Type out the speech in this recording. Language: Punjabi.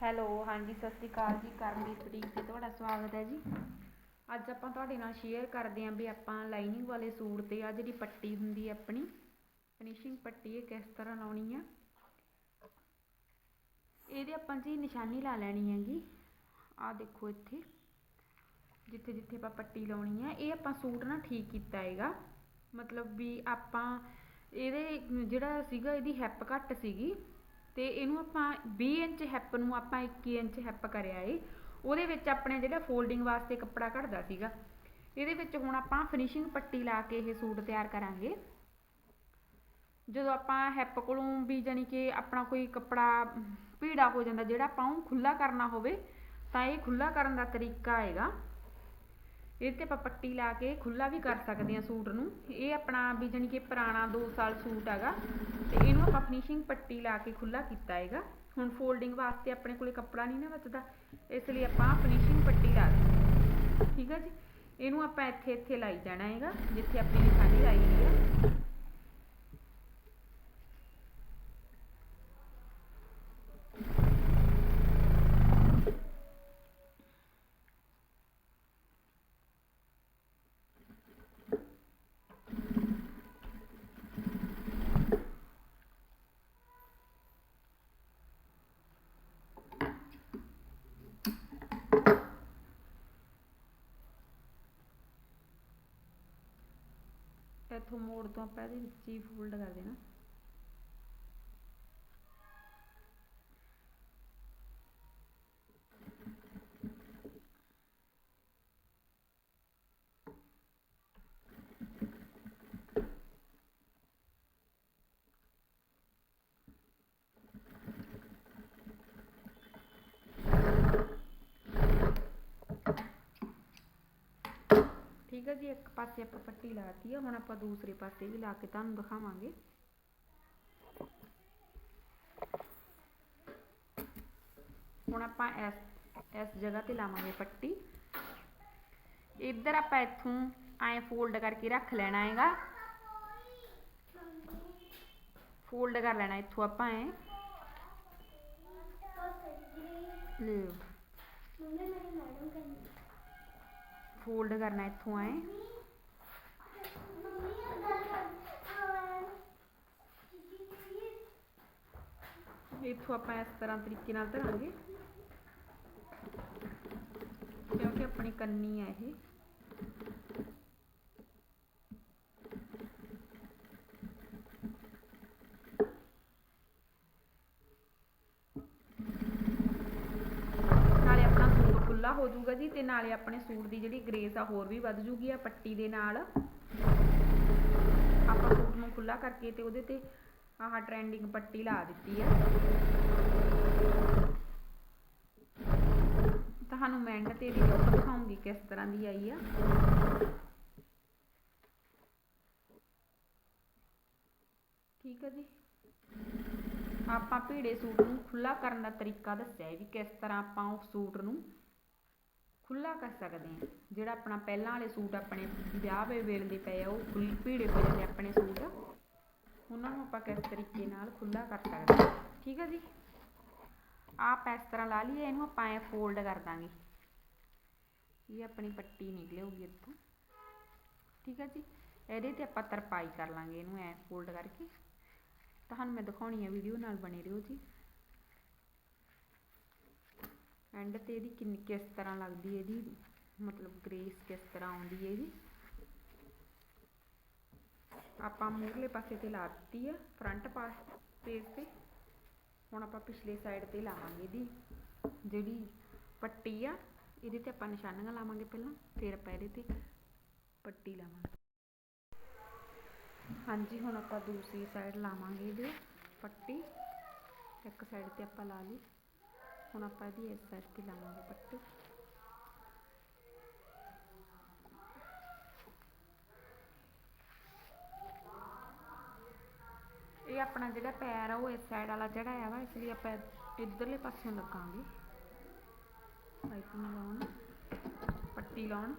ਹੈਲੋ, ਹਾਂਜੀ, ਸਤਿ ਸ੍ਰੀ ਅਕਾਲ ਜੀ ਕਰਮਜੀਤ ਬੁਟੀਕ ਤੇ ਤੁਹਾਡਾ ਸਵਾਗਤ ਹੈ ਜੀ। ਅੱਜ ਆਪਾਂ ਤੁਹਾਡੇ ਨਾਲ ਸ਼ੇਅਰ ਕਰਦੇ ਆਂ ਵੀ ਆਪਾਂ ਲਾਈਨਿੰਗ ਵਾਲੇ ਸੂਟ ਤੇ ਆ ਜਿਹੜੀ ਪੱਟੀ ਹੁੰਦੀ ਹੈ ਆਪਣੀ ਫਿਨਿਸ਼ਿੰਗ ਪੱਟੀ ਇਹ ਕਿਸ ਤਰ੍ਹਾਂ ਲਾਉਣੀ ਆ। ਇਹਦੇ ਆਪਾਂ ਜੀ ਨਿਸ਼ਾਨੀ ਲਾ ਲੈਣੀ ਹੈਗੀ ਆ ਦੇਖੋ ਇੱਥੇ, ਜਿੱਥੇ ਜਿੱਥੇ ਆਪਾਂ ਪੱਟੀ ਲਾਉਣੀ ਹੈ ਇਹ ਆਪਾਂ ਸੂਟ ਨਾ ਠੀਕ ਕੀਤਾ ਹੈਗਾ। ਮਤਲਬ ਵੀ ਆਪਾਂ, ਇਹਦੇ ਜਿਹੜਾ ਸੀਗਾ, ਇਹਦੀ ਹੈਪ ਘੱਟ ਸੀਗੀ ਤੇ ਇਹਨੂੰ ਆਪਾਂ 20 ਇੰਚ ਹੈਪ ਨੂੰ ਆਪਾਂ 21 ਇੰਚ ਹੈਪ ਕਰਿਆ ਏ। ਉਹਦੇ ਵਿੱਚ ਆਪਣੇ ਜਿਹੜਾ ਫੋਲਡਿੰਗ ਵਾਸਤੇ ਕੱਪੜਾ ਘਟਦਾ ਸੀਗਾ। ਇਹਦੇ ਵਿੱਚ ਹੁਣ ਆਪਾਂ ਫਿਨਿਸ਼ਿੰਗ ਪੱਟੀ ਲਾ ਕੇ ਇਹ ਸੂਟ ਤਿਆਰ ਕਰਾਂਗੇ। ਜਦੋਂ ਆਪਾਂ ਹੈਪ ਕੋਲੋਂ ਵੀ ਜਾਨੀ ਕਿ ਆਪਣਾ ਕੋਈ ਕੱਪੜਾ ਭੀੜਾ ਹੋ ਜਾਂਦਾ, ਜਿਹੜਾ ਆਪਾਂ ਉਹ ਖੁੱਲਾ ਕਰਨਾ ਹੋਵੇ, ਤਾਂ ਇਹ ਖੁੱਲਾ ਕਰਨ ਦਾ ਤਰੀਕਾ ਹੈਗਾ। ਇਹ ਤੇ ਆਪਾਂ ਪੱਟੀ ਲਾ ਕੇ ਖੁੱਲਾ ਵੀ ਕਰ ਸਕਦੇ ਹਾਂ ਸੂਟ ਨੂੰ। ਇਹ ਆਪਣਾ ਵੀ ਜਾਨੀ ਕਿ ਪੁਰਾਣਾ 2 ਸਾਲ ਸੂਟ ਹੈਗਾ ਤੇ ਇਹਨੂੰ ਆਪਾਂ ਫਿਨਿਸ਼ਿੰਗ ਪੱਟੀ ਲਾ ਕੇ ਖੁੱਲਾ ਕੀਤਾ ਹੈਗਾ। ਹੁਣ ਫੋਲਡਿੰਗ ਵਾਸਤੇ ਆਪਣੇ ਕੋਲੇ ਕੱਪੜਾ ਨਹੀਂ ਨਾ ਬਚਦਾ, ਇਸ ਲਈ ਆਪਾਂ ਫਿਨਿਸ਼ਿੰਗ ਪੱਟੀ ਲਾ ਦਿੱਤੀ। ਠੀਕ ਹੈ ਜੀ? ਇਹਨੂੰ ਆਪਾਂ ਇੱਥੇ ਇੱਥੇ ਲਾਈ ਜਾਣਾ ਹੈਗਾ, ਜਿੱਥੇ ਆਪਣੀ ਨਿਸ਼ਾਨੀ ਲਾਈ ਹੈ। ਇੱਥੋਂ ਮੋੜ ਤੋਂ ਆਪਾਂ ਇਹਦੇ ਵਿੱਚ ਹੀ ਫੋਲਡ ਕਰ ਦੇਣਾ। ਠੀਕ ਹੈ ਜੀ, ਇੱਕ ਪਾਸੇ ਆਪਾਂ ਪੱਟੀ ਲਾਤੀ ਹੈ ਹੁਣ ਆਪਾਂ ਦੂਸਰੇ ਪਾਸੇ ਵੀ ਲਾ ਕੇ ਤੁਹਾਨੂੰ ਦਿਖਾਵਾਂਗੇ। ਹੁਣ ਆਪਾਂ ਇਸ ਇਸ ਜਗ੍ਹਾ ਤੇ ਲਾਵਾਂਗੇ ਪੱਟੀ। ਇੱਧਰ ਆਪਾਂ ਇੱਥੋਂ ਐ ਫੋਲਡ ਕਰਕੇ ਰੱਖ ਲੈਣਾ ਹੈਗਾ। ਫੋਲਡ ਕਰ ਲੈਣਾ ਇੱਥੋਂ ਆਪਾਂ ਐ। ਲੈ। ਫੋਲਡ ਕਰਨਾ ਇੱਥੋਂ ਐ। ਇੱਥੋਂ ਆਪਾਂ ਇਸ ਤਰ੍ਹਾਂ ਤਰੀਕੇ ਨਾਲ ਧਰਾਂਗੇ। ਕਿਉਂਕਿ ਆਪਣੀ ਕੰਨੀ ਹੈ ਇਹ ਨਾਲੇ ਆਪਣਾ ਸੂਟ ਖੁੱਲਾ ਹੋ ਜਾਊਗਾ ਜੀ ਤੇ ਨਾਲੇ ਆਪਣੇ ਸੂਟ ਦੀ ਜਿਹੜੀ ਗ੍ਰੇਸ ਆ ਹੋਰ ਵੀ ਵੱਧ ਜੂਗੀ ਆ ਪੱਟੀ ਦੇ ਨਾਲ। ਆਪਾਂ ਸੂਟ ਨੂੰ ਖੁੱਲਾ ਕਰਕੇ ਤੇ ਉਹਦੇ ਤੇ ਆਹ ਟ੍ਰੈਂਡਿੰਗ ਪੱਟੀ ਲਾ ਦਿੱਤੀ ਆ। ਤੁਹਾਨੂੰ ਮੈਂ ਤੇ ਇਹਦੀ ਲੁੱਕ ਦਿਖਾਉਂਗੀ ਕਿਸ ਤਰ੍ਹਾਂ ਦੀ ਆਈ ਆ। ਠੀਕ ਹੈ ਜੀ। ਆਪਾਂ ਭੀੜੇ ਸੂਟ ਨੂੰ ਖੁੱਲਾ ਕਰਨ ਦਾ ਤਰੀਕਾ ਦੱਸਿਆ ਵੀ ਕਿਸ ਤਰ੍ਹਾਂ ਆਪਾਂ ਉਸ ਸੂਟ ਨੂੰ ਖੁੱਲ੍ਹਾ ਕਰ ਸਕਦੇ ਹਾਂ। ਜਿਹੜਾ ਆਪਣਾ ਪਹਿਲਾਂ ਵਾਲੇ ਸੂਟ ਆਪਣੇ ਵਿਆਹ ਵੇ ਵੇਲਦੇ ਪਏ ਆ, ਉਹ ਖੁੱਲ ਭੀੜੇ ਹੋ ਜਾਂਦੇ ਆਪਣੇ ਸੂਟ। ਉਹਨਾਂ ਨੂੰ ਆਪਾਂ ਕਿਸ ਤਰੀਕੇ ਨਾਲ ਖੁੱਲ੍ਹਾ ਕਰ ਸਕਦੇ ਹਾਂ। ਠੀਕ ਹੈ ਜੀ? ਆਪ ਇਸ ਤਰ੍ਹਾਂ ਲਾ ਲਈਏ, ਇਹਨੂੰ ਆਪਾਂ ਐ ਫੋਲਡ ਕਰ ਦਾਂਗੇ। ਇਹ ਆਪਣੀ ਪੱਟੀ ਨਿਕਲੇਗੀ ਇੱਥੋਂ। ਠੀਕ ਹੈ ਜੀ? ਇਹਦੇ ਤੇ ਆਪਾਂ ਤਰਪਾਈ ਕਰ ਲਾਂਗੇ ਇਹਨੂੰ ਐ ਫੋਲਡ ਕਰਕੇ। ਤੁਹਾਨੂੰ ਮੈਂ ਦਿਖਾਉਣੀ ਹੈ ਵੀਡੀਓ ਨਾਲ ਬਣੇ ਰਹੋ ਜੀ। ਐਂਡ ਤੇ ਇਹਦੀ ਕਿੰਨੀ, ਕਿਸ ਤਰ੍ਹਾਂ ਲੱਗਦੀ ਹੈ ਇਹਦੀ? ਮਤਲਬ ਗ੍ਰੇਸ ਕਿਸ ਤਰ੍ਹਾਂ ਆਉਂਦੀ ਹੈ ਇਹਦੀ? ਆਪਾਂ ਮੂਹਰਲੇ ਪਾਸੇ ਤੇ ਲਾ ਦਿੱਤੀ ਹੈ ਫਰੰਟ ਪਾਸ ਪੇਜ ਤੇ। ਹੁਣ ਆਪਾਂ ਪਿਛਲੇ ਸਾਈਡ ਤੇ ਲਾਵਾਂਗੇ ਇਹਦੀ। ਜਿਹੜੀ ਪੱਟੀ ਆ, ਇਹਦੇ ਤੇ ਆਪਾਂ ਨਿਸ਼ਾਨੀਆਂ ਲਾਵਾਂਗੇ ਪਹਿਲਾਂ, ਫਿਰ ਆਪਾਂ ਇਹਦੇ ਤੇ ਪੱਟੀ ਲਾਵਾਂਗੇ। ਹਾਂਜੀ, ਹੁਣ ਆਪਾਂ ਦੂਸਰੀ ਸਾਈਡ ਲਾਵਾਂਗੇ ਇਹਦੇ ਪੱਟੀ। ਇੱਕ ਸਾਈਡ ਤੇ ਆਪਾਂ ਲਾ ਲਈ। ਹੁਣ ਆਪਾਂ ਇਹਦੀ ਇਸ ਸਾਈਡ ਤੇ ਲਾਵਾਂਗੇ ਪੱਟੀ ਇਹ ਆਪਣਾ ਜਿਹੜਾ ਪੈਰ ਆ ਉਹ ਇਸ ਸਾਈਡ ਵਾਲਾ ਜਿਹੜਾ ਆ ਵਾ ਇਸ ਲਈ ਆਪਾਂ ਇਧਰਲੇ ਪਾਸਿਓਂ ਲੱਗਾਂਗੇ ਪਾਈਪਿੰਗ ਲਾਉਣ ਪੱਟੀ ਲਾਉਣ